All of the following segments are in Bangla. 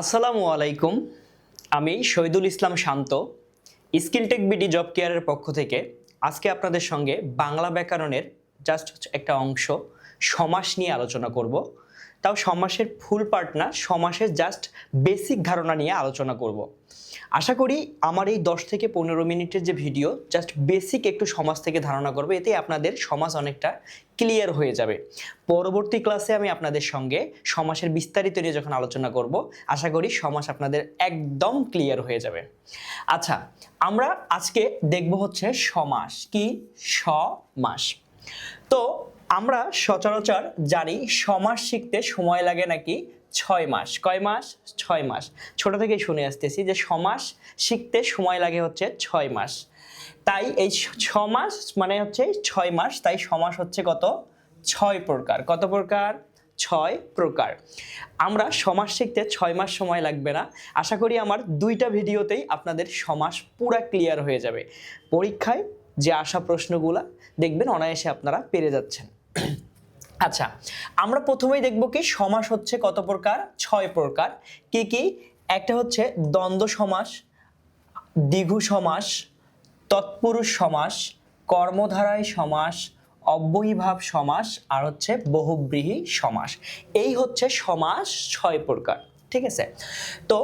আসসালামু আলাইকুম। আমি Shahidul Islam Shanto SkillTech BD job কেয়ারের পক্ষ থেকে আজকে আপনাদের সঙ্গে বাংলা ব্যাকরণের জাস্ট একটা অংশ, সমাস নিয়ে আলোচনা করব। তাও সমাসের ফুল পার্ট না, সমাসের জাস্ট বেসিক ধারণা নিয়ে আলোচনা করব। আশা করি আমার এই দশ থেকে পনেরো মিনিটের যে ভিডিও জাস্ট বেসিক একটু সমাজ থেকে ধারণা করবে, এতে আপনাদের সমাজ অনেকটা ক্লিয়ার হয়ে যাবে। পরবর্তী ক্লাসে আমি আপনাদের সঙ্গে সমাসের বিস্তারিত নিয়ে যখন আলোচনা করব, আশা করি সমাস আপনাদের একদম ক্লিয়ার হয়ে যাবে। আচ্ছা আমরা আজকে দেখব হচ্ছে সমাস, কি? সমাস। তো আমরা সচরাচর জানি সমাস শিখতে সময় লাগে নাকি ছয় মাস। কয় মাস? ছয় মাস। ছোট থেকেই শুনে আসতেছি যে সমাস শিখতে সময় লাগে হচ্ছে ছয় মাস। তাই এই ছ- মাস মানে হচ্ছে ছয় মাস, তাই সমাস হচ্ছে কত? ছয় প্রকার। কত প্রকার? ছয় প্রকার। আমরা সমাস শিখতে ছয় মাস সময় লাগবে না। আশা করি আমার দুইটা ভিডিওতেই আপনাদের সমাস পুরা ক্লিয়ার হয়ে যাবে। পরীক্ষায় যে আসা প্রশ্নগুলা দেখবেন, অনায়াসে আপনারা পেরে যাচ্ছেন। আচ্ছা আমরা প্রথমেই দেখব কি সমাস হচ্ছে কত প্রকার? ছয় প্রকার। কি কি? একটা হচ্ছে দ্বন্দ্ব সমাস, দ্বিঘু সমাস, তৎপুরুষ সমাস, কর্মধারায় সমাস, অব্যয়ীভাব সমাস আর হচ্ছে বহুব্রীহি সমাস। এই হচ্ছে সমাস ছয় প্রকার, ঠিক আছে? তো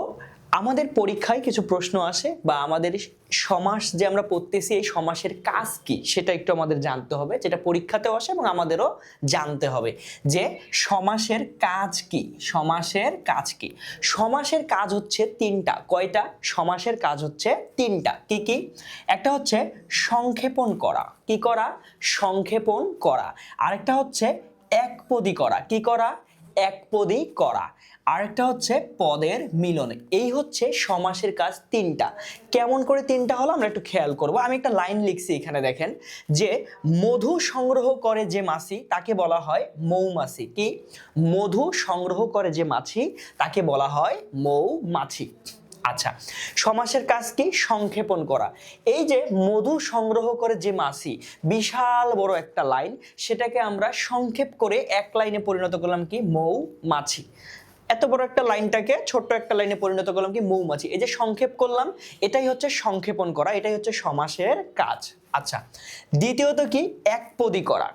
আমাদের পরীক্ষায় কিছু প্রশ্ন আসে বা আমাদের সমাস যে আমরা পড়তেছি, এই সমাসের কাজ কি সেটা একটু আমাদের জানতে হবে, যেটা পরীক্ষাতেও আসে এবং আমাদেরও জানতে হবে যে সমাসের কাজ কি, সমাসের কাজ কি? সমাসের কাজ হচ্ছে তিনটা। কয়টা? সমাসের কাজ হচ্ছে তিনটা। কি কি? একটা হচ্ছে সংক্ষেপণ করা। কি করা? সংক্ষেপণ করা। আরেকটা হচ্ছে একপদী করা। কি করা? একপদী করা। আরেকটা হচ্ছে পদের মিলন। এই হচ্ছে সমাসের কাজ তিনটা। কেমন করে তিনটা হলো আমরা একটু খেয়াল করব। আমি একটা লাইন লিখছি এখানে দেখেন, যে মধু সংগ্রহ করে যে মাছি, তাকে বলা হয় মৌমাছি। কি? মধু সংগ্রহ করে যে মাছি, তাকে বলা হয় মৌমাছি। আচ্ছা সমাসের কাজ কি? সংক্ষেপণ করা। এই যে মধু সংগ্রহ করে যে মাছি, বিশাল বড় একটা লাইন, সেটাকে আমরা সংক্ষেপ করে এক লাইনে পরিণত করলাম কি? মৌ মাছি এত বড় একটা লাইনটাকে ছোট্ট একটা লাইনে পরিণত করলাম কি মৌমাছি। এই যে সংক্ষেপ করলাম, এটাই হচ্ছে সংক্ষেপণ করা, এটাই হচ্ছে সমাসের কাজ। আচ্ছা দ্বিতীয়ত কি? একপদী করা।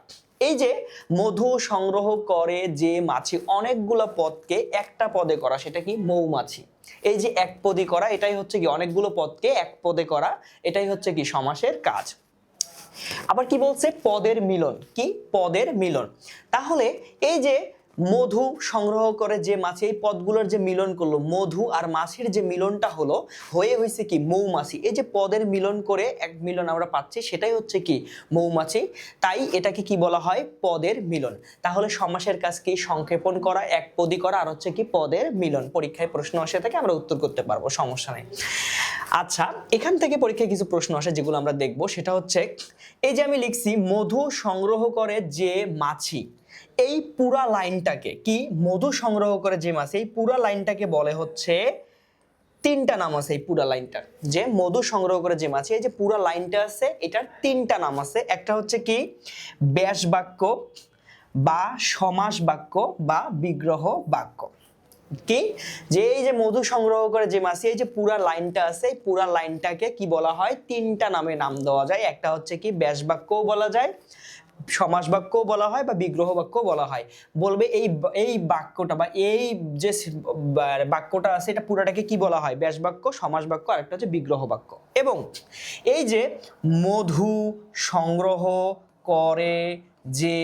এই যে মধু সংগ্রহ করে যে মাছি, অনেকগুলো পদকে একটা পদে করা, সেটা কি মৌমাছি। এই যে এক পদী করা, এটাই হচ্ছে কি অনেকগুলো পদকে এক পদে করা, এটাই হচ্ছে কি সমাসের কাজ। আবার কি বলছে? পদের মিলন। কি? পদের মিলন। তাহলে এই যে মধু সংগ্রহ করে যে মাছি, এই পদগুলোর যে মিলন করল, মধু আর মাছির যে মিলনটা হলো, হয়ে হয়েছে কি মৌমাছি। এই যে পদের মিলন করে এক মিলন আমরা পাচ্ছি, সেটাই হচ্ছে কি মৌমাছি। তাই এটাকে কি বলা হয়? পদের মিলন। তাহলে সমাসের কাজ কি? সংক্ষেপণ করা, এক পদী করা, আর হচ্ছে কি পদের মিলন। পরীক্ষায় প্রশ্ন আসে থাকে আমরা উত্তর করতে পারব, সমস্যা নেই। আচ্ছা এখান থেকে পরীক্ষায় কিছু প্রশ্ন আসে যেগুলো আমরা দেখব। সেটা হচ্ছে, এই যে আমি লিখছি, মধু সংগ্রহ করে যে মাছি এই পুরা লাইনটাকে কি মধু সংগ্রহ করে যে মাছ, এই পুরা লাইনটাকে বলে হচ্ছে তিনটা নাম আছে এই পুরা লাইনটার। যে মধু সংগ্রহ করে যে মাছি, এই যে পুরা লাইনটা আছে, এটার তিনটা নাম আছে। একটা হচ্ছে কি? ব্যাস বাক্য বা সমাস বাক্য বা বিগ্রহ বাক্য। কি? যে এই যে মধু সংগ্রহ করে যে মাছি, এই যে পুরা লাইনটা আছে, এই পুরা লাইনটাকে কি বলা হয়? তিনটা নামে নাম দেওয়া যায়। একটা হচ্ছে কি ব্যাস বাক্যও বলা যায় সমাস বাক্যও বলা হয় বা বিগ্রহ বাক্য বলা হয়। বলবে এই এই বাক্যটা বা এই যে বাক্যটা আছে, এটা পুরাটাকে কি বলা হয়? ব্যাস বাক্য সমাস বাক্য আর একটা হচ্ছে বিগ্রহ বাক্য এবং এই যে মধু সংগ্রহ করে যে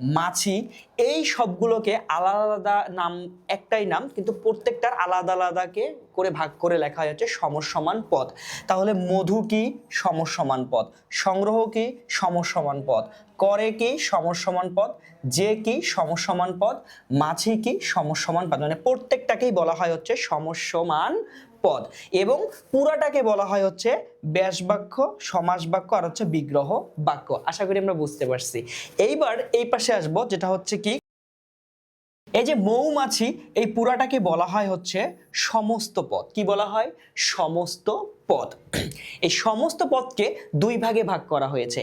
মাছি, এই সবগুলোকে আলাদা আলাদা নাম, একটাই নাম, কিন্তু প্রত্যেকটার আলাদা আলাদাকে করে ভাগ করে লেখা হয়েছে সমসমান পদ। তাহলে মধু কি? সমসমান পদ। সংগ্রহ কি? সমসমান পদ। করে কি? সমসমান পদ। যে কি? সমসমান পদ। মাছি কি? সমসমান পদ। মানে প্রত্যেকটাকেই বলা হয় হচ্ছে সমসমান পদ এবং পুরাটাকে বলা হয় হচ্ছে ব্যাস বাক্য সমাস বাক্য আর হচ্ছে বিগ্রহ বাক্য। আশা করি আমরা বুঝতে পারছি। এইবার এই পাশে আসব, যেটা হচ্ছে কি, এই যে মৌমাছি, এই পুরাটাকে বলা হয় হচ্ছে সমস্ত পদ। কি বলা হয়? সমস্ত পদ। এই সমস্ত পদকে দুই ভাগে ভাগ করা হয়েছে।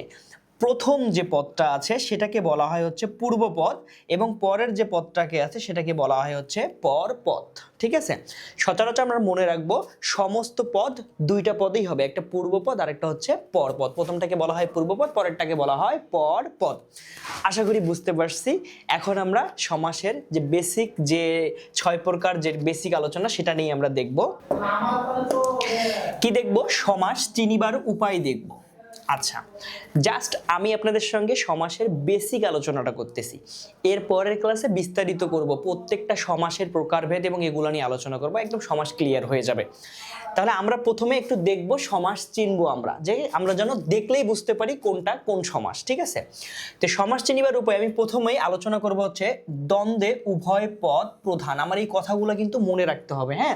প্রথম যে পদটা আছে, সেটাকে বলা হয় হচ্ছে পূর্বপদ এবং পরের যে পদটাকে আছে, সেটাকে বলা হয় হচ্ছে পরপদ ঠিক আছে? সচরাচর আমরা মনে রাখব, সমস্ত পদ দুইটা পদেই হবে, একটা পূর্বপদ আর একটা হচ্ছে পরপদ প্রথমটাকে বলা হয় পূর্বপদ পরেরটাকে বলা হয় পরপদ আশা করি বুঝতে পারছি। এখন আমরা সমাসের যে বেসিক যে ছয় প্রকার যে বেসিক আলোচনা, সেটা নিয়ে আমরা দেখব। কি দেখব? সমাস চিনিবার উপায় দেখব। আচ্ছা জাস্ট আমি আপনাদের সঙ্গে সমাসের বেসিক আলোচনাটা করতেছি। এর পরের ক্লাসে বিস্তারিত করব, প্রত্যেকটা সমাসের প্রকারভেদ এবং এগুলো নিয়ে আলোচনা করব, একদম সমাস ক্লিয়ার হয়ে যাবে। তাহলে আমরা প্রথমে একটু দেখব সমাস চিনবো আমরা, যে আমরা যেন দেখলেই বুঝতে পারি কোনটা কোন সমাস, ঠিক আছে? তো সমাস চিনিবার উপায়, আমি প্রথমেই আলোচনা করব হচ্ছে দ্বন্দ্বে উভয় পদ প্রধান, আমার এই কথাগুলো কিন্তু মনে রাখতে হবে হ্যাঁ?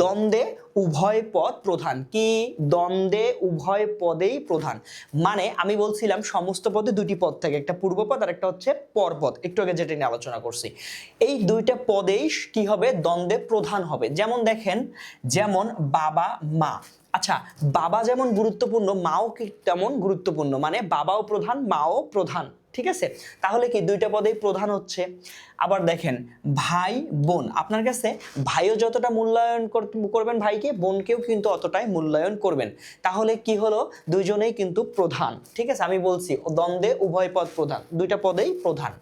দ্বন্দ্বে উভয় পদ প্রধান। কি, দ্বন্দ্বে উভয় পদেই প্রধান। মানে আমি বলছিলাম সমস্ত পদে দুটি পদ থাকে, একটা পূর্বপদ আর একটা হচ্ছে পরপদ একটু আগে যেটা নিয়ে আলোচনা করছি। এই দুইটা পদেই কি হবে? দ্বন্দ্বে প্রধান হবে। যেমন দেখেন, যেমন বাবা, মা। আচ্ছা বাবা যেমন গুরুত্বপূর্ণ, মাও তেমন গুরুত্বপূর্ণ? মানে বাবাও প্রধান, মাও প্রধান। ঠিক আছে? তাহলে কি দুইটা পদেই প্রধান হচ্ছে? আবার দেখেন, ভাই, বোন। আপনার কাছে ভাইও যতটা মূল্যায়ন করবেন ভাইকে, বোনকেও কিন্তু অতটাই মূল্যায়ন করবেন। তাহলে কি হলো? দুইজনেই কিন্তু প্রধান। ঠিক আছে? আমি বলছি, দ্বন্দ্বে উভয় পদ প্রধান। দুইটা পদেই প্রধান।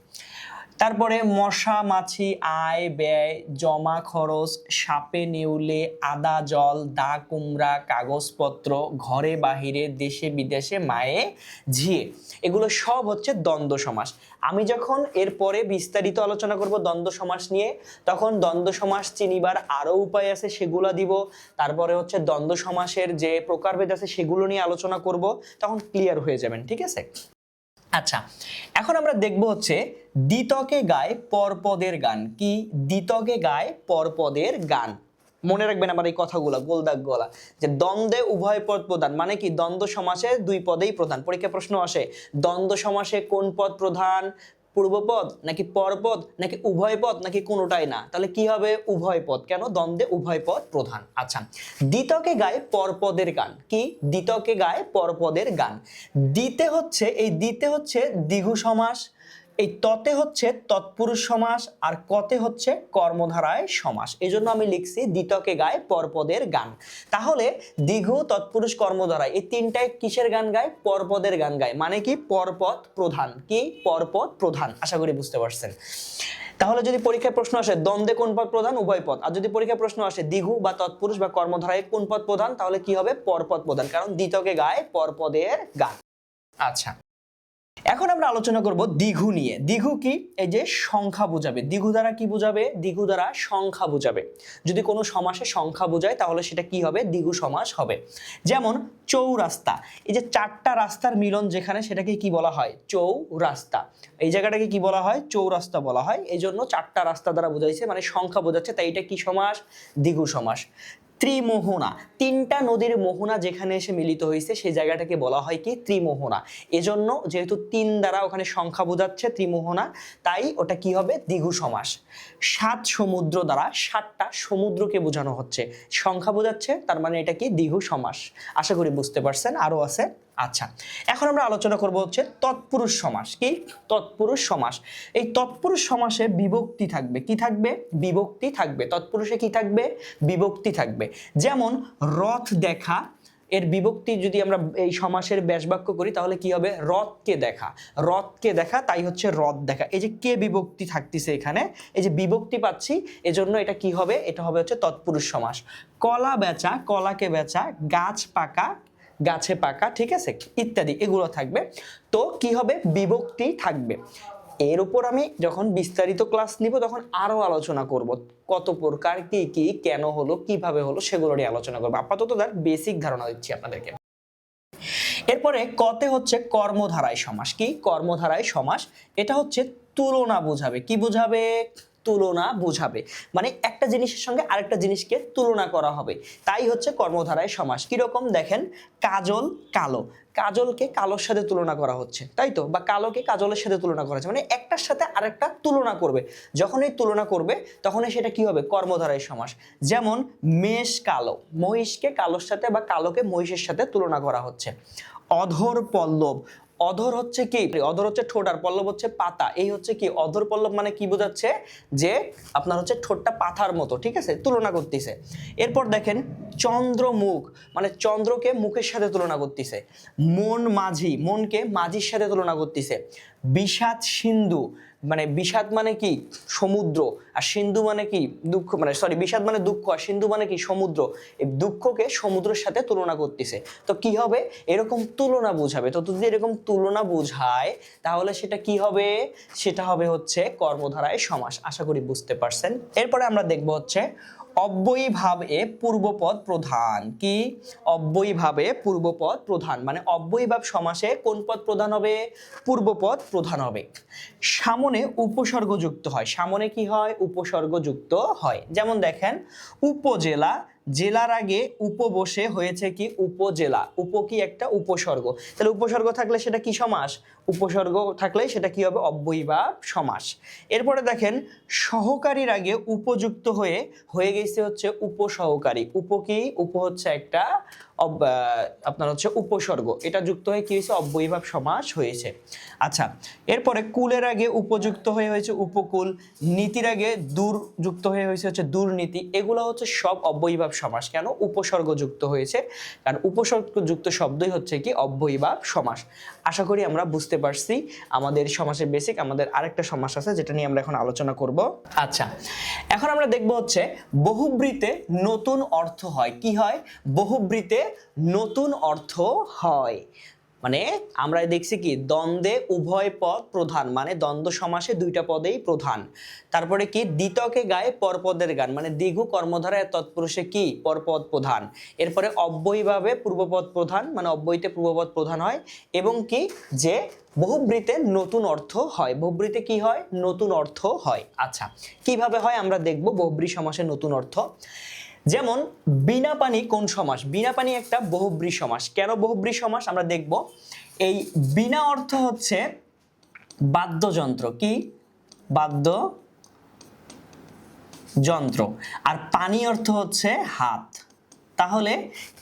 তারপরে মশা, মাছি, আয়, ব্যয়, জমা, খরচ, সাপে, নেউলে, আদা, জল, দা, কুমড়া, কাগজপত্র, ঘরে, বাহিরে, দেশে, বিদেশে, মায়ে, ঝিয়ে। এগুলো সব হচ্ছে দ্বন্দ্ব সমাস। আমি যখন এরপরে বিস্তারিত আলোচনা করব দ্বন্দ্ব সমাস নিয়ে, তখন দ্বন্দ্ব সমাস চিনিবার আরও উপায় আছে, সেগুলো দিব। তারপরে হচ্ছে দ্বন্দ্ব সমাসের যে প্রকারভেদ আছে, সেগুলো নিয়ে আলোচনা করব। তখন ক্লিয়ার হয়ে যাবেন, ঠিক আছে? আচ্ছা এখন আমরা দেখব হচ্ছে দ্বিতকে গায় পরপদের গান। কি? দ্বিতকে গায় পরপদের গান। মনে রাখবেন আমার এই কথাগুলো গোলদাগ গলা যে দ্বন্দ্বে উভয় পদ প্রধান। মানে কি? দ্বন্দ্ব সমাসে দুই পদেই প্রধান। পরীক্ষা প্রশ্ন আসে, দ্বন্দ্ব সমাসে কোন পদ প্রধান? পূর্বপদ নাকি পরপদ নাকি উভয় পদ নাকি কোনোটাই না? তাহলে কি হবে উভয় পদ কেন? দ্বন্দ্বে উভয় পদ প্রধান। আচ্ছা দ্বিতকে গায় পরপদের গান। কি? দ্বিতকে গায় পরপদের গান। দিতে হচ্ছে, এই দিতে হচ্ছে দ্বিগু সমাস এই ততে হচ্ছে তৎপুরুষ সমাস আর কতে হচ্ছে কর্মধারায় সমাস। এই জন্য আমি লিখছি দ্বিতকে গায় পরপদের গান। তাহলে দ্বিঘু তৎপুরুষ কর্মধারায় এই তিনটায় কিসের গান গায়? পরপদের গান গায়। মানে কি? পরপদ প্রধান। কি? পরপদ প্রধান। আশা করি বুঝতে পারছেন। তাহলে যদি পরীক্ষায় প্রশ্ন আসে, দ্বন্দ্বে কোন পদ প্রধান? উভয় পদ। আর যদি পরীক্ষায় প্রশ্ন আসে দ্বিঘু বা তৎপুরুষ বা কর্মধারায় কোন পদ প্রধান? তাহলে কি হবে? পরপদ প্রধান। কারণ দ্বিতকে গায় পরপদের গান। আচ্ছা। এখন আমরা আলোচনা করব দ্বিঘু নিয়ে। দ্বিঘু কি? এই যে সংখ্যা বোঝাবে। দ্বিঘু দ্বারা কি বোঝাবে? দ্বিঘু দ্বারা সংখ্যা বোঝাবে। যদি কোনো সমাসে সংখ্যা বোঝায়, তাহলে সেটা কি হবে? দ্বিঘু সমাস হবে। যেমন চৌরাস্তা। এই যে চারটা রাস্তার মিলন যেখানে, সেটাকে কি বলা হয়? চৌরাস্তা। এই জায়গাটাকে কি বলা হয়? চৌরাস্তা বলা হয়। এই জন্য চারটা রাস্তা দ্বারা বোঝাইছে মানে সংখ্যা বোঝাচ্ছে। তাই এটা কি সমাস? দ্বিঘু সমাস। ত্রিমোহনা, তিনটা নদীর মোহনা যেখানে এসে মিলিত হয়েছে, সেই জায়গাটাকে বলা হয় কি? ত্রিমোহনা। এজন্য যেহেতু তিন দ্বারা ওখানে সংখ্যা বোঝাচ্ছে ত্রিমোহনা, তাই ওটা কি হবে? দিঘু সমাস। সাত সমুদ্র দ্বারা সাতটা সমুদ্রকে বোঝানো হচ্ছে। সংখ্যা বোঝাচ্ছে, তার মানে এটা কি? দিঘু সমাস। আশা করি বুঝতে পারছেন, আরও আছে। আচ্ছা এখন আমরা আলোচনা করব হচ্ছে তৎপুরুষ সমাস। কি? তৎপুরুষ সমাস। এই তৎপুরুষ সমাসে বিভক্তি থাকবে। কি থাকবে? বিভক্তি থাকবে। তৎপুরুষে কি থাকবে? বিভক্তি থাকবে। যেমন রথ দেখা, এর বিভক্তি যদি আমরা এই সমাসের ব্যাসবাক্য করি, তাহলে কি হবে? রথকে দেখা। রথকে দেখা, তাই হচ্ছে রথ দেখা। এই যে কে বিভক্তি থাকতেছে এখানে? এই যে বিভক্তি পাচ্ছি, এজন্য এটা কি হবে? এটা হবে হচ্ছে তৎপুরুষ সমাস। কলা বেচা, কলাকে বেচা, গাছ পাকা গাছে পাকা, ঠিক আছে? ইত্যাদি, এগুলো থাকবে। তো কি হবে? বিভক্তি থাকবে। এর উপর আমি যখন বিস্তারিত ক্লাস নিব, তখন আরও আলোচনা করব। কত প্রকার, কি কি, কেন হলো, কীভাবে হলো, সেগুলো নিয়ে আলোচনা করব। আপাতত তার বেসিক ধারণা দিচ্ছি আপনাদেরকে। এরপরে কতে হচ্ছে কর্মধারায় সমাস। কি? কর্মধারায় সমাস। এটা হচ্ছে তুলনা বোঝাবে। কি বোঝাবে? তুলনা বোঝাবে। মানে একটা জিনিসের সঙ্গে আরেকটা জিনিসকে তুলনা করা হবে। তাই হচ্ছে কর্মধারায় সমাস। কীরকম? দেখেন, কাজল কালো। কাজলকে কালোর সাথে তুলনা করা হচ্ছে, তাই তো? বা কালোকে কাজলের সাথে তুলনা করা হচ্ছে। মানে একটার সাথে আরেকটা তুলনা করবে। যখন এই তুলনা করবে, তখনই সেটা কি হবে? কর্মধারায় সমাস। যেমন, মেষ কালো। মহিষকে কালোর সাথে বা কালোকে মহিষের সাথে তুলনা করা হচ্ছে। অধর পল্লব। অধর হচ্ছে কি? অধর হচ্ছে ঠোঁট আর পল্লব হচ্ছে পাতা। এই হচ্ছে কি? অধর পল্লব মানে কি বোঝাচ্ছে? যে আপনার হচ্ছে ঠোঁটটা পাথার মতো, ঠিক আছে? তুলনা করতেছে। এরপর দেখেন, চন্দ্রমুখ মানে চন্দ্রকে মুখের সাথে তুলনা করতেছে। মন মাঝি, মনকে মাঝির সাথে তুলনা করতেছে। বিষাদ সিন্ধু মানে বিষাদ মানে কি? সমুদ্র। আর সিন্ধু মানে কি? দুঃখ মানে সরি বিষাদ মানে দুঃখ, আর সিন্ধু মানে কি? সমুদ্র। এই দুঃখকে সমুদ্রের সাথে তুলনা করতেছে। তো কি হবে? এরকম তুলনা বোঝাবে। তো যদি এরকম তুলনা বোঝায়, তাহলে সেটা কি হবে? সেটা হবে হচ্ছে কর্মধারায় সমাস। আশা করি বুঝতে পারছেন। এরপরে আমরা দেখব হচ্ছে অব্যয়ীভাবে পূর্বপদ প্রধান। কি? অব্যয়ী ভাবে পূর্বপদ প্রধান। মানে অব্যয়ী ভাব সমাসে কোন পদ প্রধান হবে? পূর্বপদ প্রধান হবে। সামনে উপসর্গযুক্ত হয়। সামনে কি হয়? উপসর্গযুক্ত হয়। যেমন দেখেন, উপজেলা জেলার আগে উপ বসে হয়েছে কি উপজেলা? উপ কি একটা উপসর্গ? তাহলে উপসর্গ থাকলে সেটা কি সমাস? উপসর্গ থাকলে সেটা কি হবে? অব্যয়ীভাব সমাস। এরপরে দেখেন, সহকারীর আগে উপযুক্ত হয়ে হয়ে গেছে হচ্ছে উপসহকারী। উপ কি? উপ হচ্ছে একটা আপনার হচ্ছে উপসর্গ। এটা যুক্ত হয়ে কি হয়েছে? অব্যয়ীভাব সমাস হয়েছে। আচ্ছা এরপরে কুলের আগে উপযুক্ত হয়ে হয়েছে উপকূল, নীতির আগে দূর যুক্ত হয়ে হয়েছে হচ্ছে দুর্নীতি। এগুলো হচ্ছে সব অব্যয়ীভাব সমাস। কেন? উপসর্গ যুক্ত হয়েছে। কারণ উপসর্গ যুক্ত শব্দই হচ্ছে কি? অব্যয়ীভাব সমাস। আশা করি আমরা বুঝতে পারছি আমাদের সমাসের বেসিক আমাদের আরেকটা সমাস আছে যেটা নিয়ে আমরা এখন আলোচনা করব। আচ্ছা এখন আমরা দেখব হচ্ছে বহুব্রীতে নতুন অর্থ হয়। কি হয়? বহুব্রীতে নতুন অর্থ হয়। মানে আমরা দেখছি কি, দ্বন্দ্বে উভয় পদ প্রধান মানে দ্বন্দ্ব সমাসে দুইটা পদেই প্রধান। তারপরে কি, দ্বিতকে গায়ে পরপদের গান মানে দ্বিগু কর্মধারায় তৎপুরুষে কি, পরপদ প্রধান। এরপরে অব্যয়ীভাবে পূর্বপদ প্রধান মানে অব্যয়ীতে পূর্বপদ প্রধান হয়, এবং কি, যে বহুব্রীতে নতুন অর্থ হয়। বহুব্রীতে কি হয়? নতুন অর্থ হয়। আচ্ছা কীভাবে হয় আমরা দেখব, বহুব্রী সমাসে নতুন অর্থ। যেমন বিনা পানি কোন সমাস? বিনা পানি একটা বহুব্রী সমাস। কেন বহুব্রী সমাস? আমরা দেখব। এই বিনা অর্থ হচ্ছে বাদ্যযন্ত্র। কি? বাদ্য যন্ত্র আর পানি অর্থ হচ্ছে হাত। তাহলে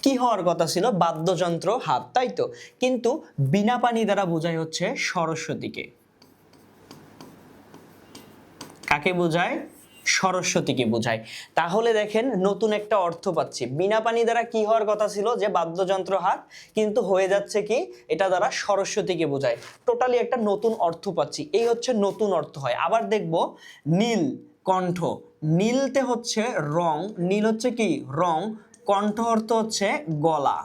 কি হওয়ার কথা ছিল? বাদ্যযন্ত্র, হাত, তাই তো? কিন্তু বিনা পানি দ্বারা বোঝায় হচ্ছে সরস্বতীকে। কাকে বোঝায়? সরস্বতীকে বোঝায়। তাহলে দেখেন নতুন একটা অর্থ পাচ্ছি। বিনা পানি দ্বারা কি হওয়ার কথা ছিল? যে বাদ্যযন্ত্র হাত, কিন্তু হয়ে যাচ্ছে কি? এটা দ্বারা সরস্বতীকে বোঝায়। টোটালি একটা নতুন অর্থ পাচ্ছি। এই হচ্ছে নতুন অর্থ হয়। আবার দেখব, নীল, কণ্ঠ। নীলতে হচ্ছে রং। নীল হচ্ছে কি? রং। কণ্ঠ অর্থ হচ্ছে গলা।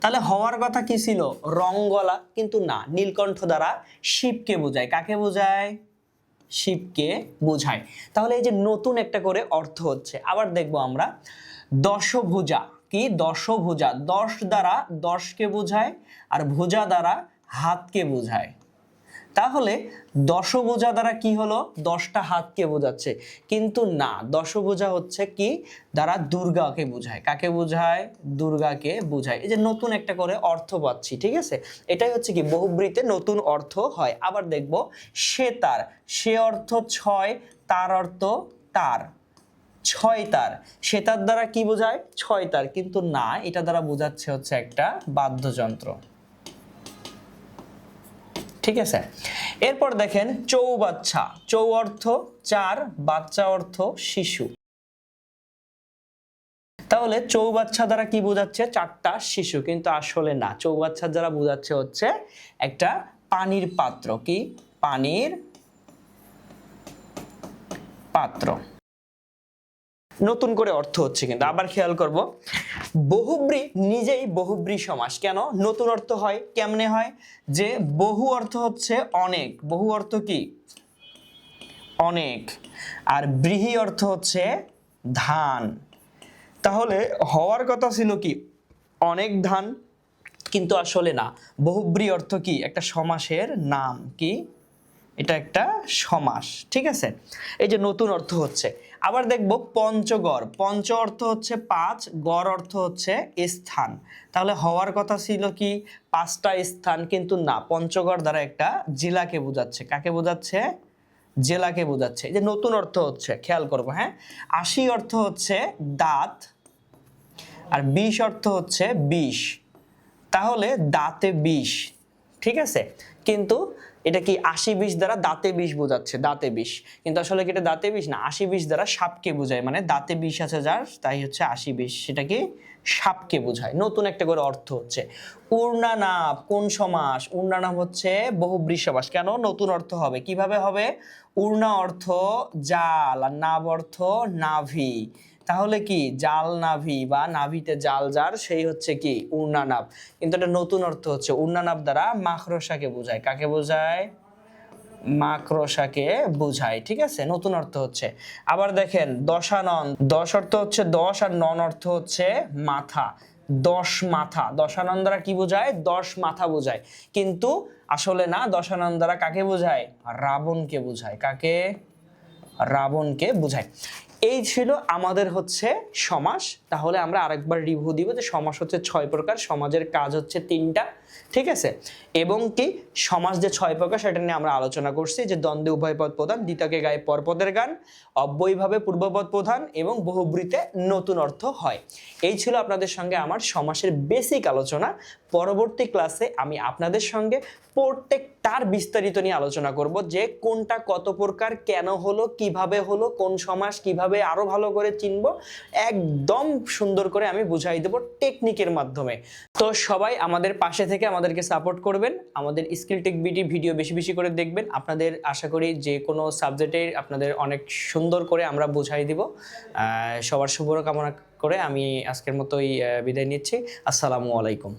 তাহলে হওয়ার কথা কি ছিল? রং গলা, কিন্তু না। নীলকণ্ঠ দ্বারা শিবকে বোঝায়। কাকে বোঝায়? শিবকে বোঝায়। তাহলে এই যে নতুন একটা করে অর্থ হচ্ছে, আবার দেখব আমরা। দশভুজা, কি? দশভুজা, দশ দ্বারা দশকে বোঝায় আর ভুজা দ্বারা হাতকে বোঝায়। তাহলে দশভুজা দ্বারা কি হলো? দশটা হাতকে বোঝাচ্ছে। কিন্তু না, দশভুজা হচ্ছে কি? দ্বারা দুর্গাকে বোঝায়। কাকে বোঝায়? দুর্গাকে বোঝায়। এই যে নতুন একটা করে অর্থ পাচ্ছি, ঠিক আছে? এটাই হচ্ছে কি, বহুব্রীতে নতুন অর্থ হয়। আবার দেখব, সে তার। সে অর্থ ছয়, তার অর্থ তার। ছয় তার। সে তার দ্বারা কি বোঝায়? ছয় তার। কিন্তু না, এটা দ্বারা বোঝাচ্ছে হচ্ছে একটা বাদ্যযন্ত্র। ঠিক আছে? এরপর দেখেন চৌবাচ্চা চৌ অর্থ চার, বাচ্চা অর্থ শিশু। তাহলে চৌবাচ্চা দ্বারা কি বোঝাচ্ছে? চারটা শিশু, কিন্তু আসলে না। চৌবাচ্চা দ্বারা বোঝাচ্ছে হচ্ছে একটা পানির পাত্র। কি? পানির পাত্র। নতুন করে অর্থ হচ্ছে কিন্তু। আবার খেয়াল করব, বহুব্রী নিজেই বহুব্রী সমাস। কেন? নতুন অর্থ হয় কেমনে হয়? যে বহু অর্থ হচ্ছে অনেক। বহু অর্থ কি? অনেক। আর বৃহি অর্থ হচ্ছে ধান। তাহলে হওয়ার কথা ছিল কি? অনেক ধান, কিন্তু আসলে না। বহুব্রী অর্থ কি? একটা সমাসের নাম কি? এটা একটা সমাস। ঠিক আছে? এই যে নতুন অর্থ হচ্ছে। আবার দেখব পঞ্চগড়। পঞ্চ অর্থ হচ্ছে পাঁচ, গড় অর্থ হচ্ছে স্থান। তাহলে হওয়ার কথা ছিল কি? পাঁচটা স্থান কিন্তু না, পঞ্চগড় দ্বারা একটা জেলাকে বোঝাচ্ছে। কাকে বোঝাচ্ছে? জেলাকে বোঝাচ্ছে। যে নতুন অর্থ হচ্ছে, খেয়াল করব হ্যাঁ? আশি অর্থ হচ্ছে দাঁত আর বিষ অর্থ হচ্ছে বিষ। তাহলে দাঁতে বিষ, ঠিক আছে? কিন্তু এটা কি আশি বিষ দ্বারা দাঁতে বিষ বোঝাচ্ছে? দাঁতে বিষ। কিন্তু আসলে কি এটা দাঁতে বিষ না? আশি বিষ দ্বারা সাপকে বোঝায়। মানে দাঁতে বিষ আছে যার, তাই হচ্ছে আশি বিষ সেটা কি সাপকে বোঝায়। নতুন একটা করে অর্থ হচ্ছে। উর্ণানাব কোন সমাস? উর্ণানাব হচ্ছে বহুব্রী সমাস কেন? নতুন অর্থ হবে। কীভাবে হবে? উর্ণা অর্থ জাল আর নাব অর্থ নাভি। তাহলে কি জাল নাভি বা নাভিতে জাল যার, সেই হচ্ছে কি উর্ণানাব কিন্তু এটা নতুন অর্থ হচ্ছে উর্ণানাব দ্বারা মাখরসাকে বোঝায়। কাকে বোঝায়? মাকড়সাকে বোঝায়, ঠিক আছে? নতুন অর্থ হচ্ছে। আবার দেখেন, দশানন। দশ অর্থ হচ্ছে দশ আর নন অর্থ হচ্ছে মাথা। দশ মাথা। দশানন দ্বারা কি বোঝায়? দশ মাথা বোঝায়। কিন্তু আসলে না, দশানন দ্বারা কাকে বোঝায়? রাবণকে বোঝায়। কাকে? রাবণকে বোঝায়। এই ছিল আমাদের হচ্ছে সমাস। তাহলে আমরা আরেকবার রিভিউ দিব যে সমাস হচ্ছে ছয় প্রকার, সমাজের কাজ হচ্ছে তিনটা। ঠিক আছে? এবং কি সমাজ যে ছয় প্রকার, সেটা নিয়ে আমরা আলোচনা করছি, যে দ্বন্দ্বে উভয় পদ প্রধান, দ্বিতাকে গায়ে পরপদের গান, অব্যয়ভাবে পূর্বপদ প্রধান এবং বহুব্রীতে নতুন অর্থ হয়। এই ছিল আপনাদের সঙ্গে আমার সমাসের বেসিক আলোচনা। পরবর্তী ক্লাসে আমি আপনাদের সঙ্গে প্রত্যেকটার বিস্তারিত নিয়ে আলোচনা করব, যে কোনটা কত প্রকার, কেন হলো, কীভাবে হলো, কোন সমাস, কীভাবে আরও ভালো করে চিনব, একদম সুন্দর করে আমি বুঝাই দেব টেকনিকের মাধ্যমে। তো সবাই আমাদের পাশে থেকে আমাদেরকে সাপোর্ট করবেন। আমাদের স্কিল টেক বিটি ভিডিও বেশি বেশি করে দেখবেন। আপনাদের আশা করি যে কোনো সাবজেক্টে আপনাদের অনেক সুন্দর করে আমরা বুঝাই দিব। সবার শুভ কামনা করে আমি আজকের মতোই বিদায় নিচ্ছি। আসসালামু আলাইকুম।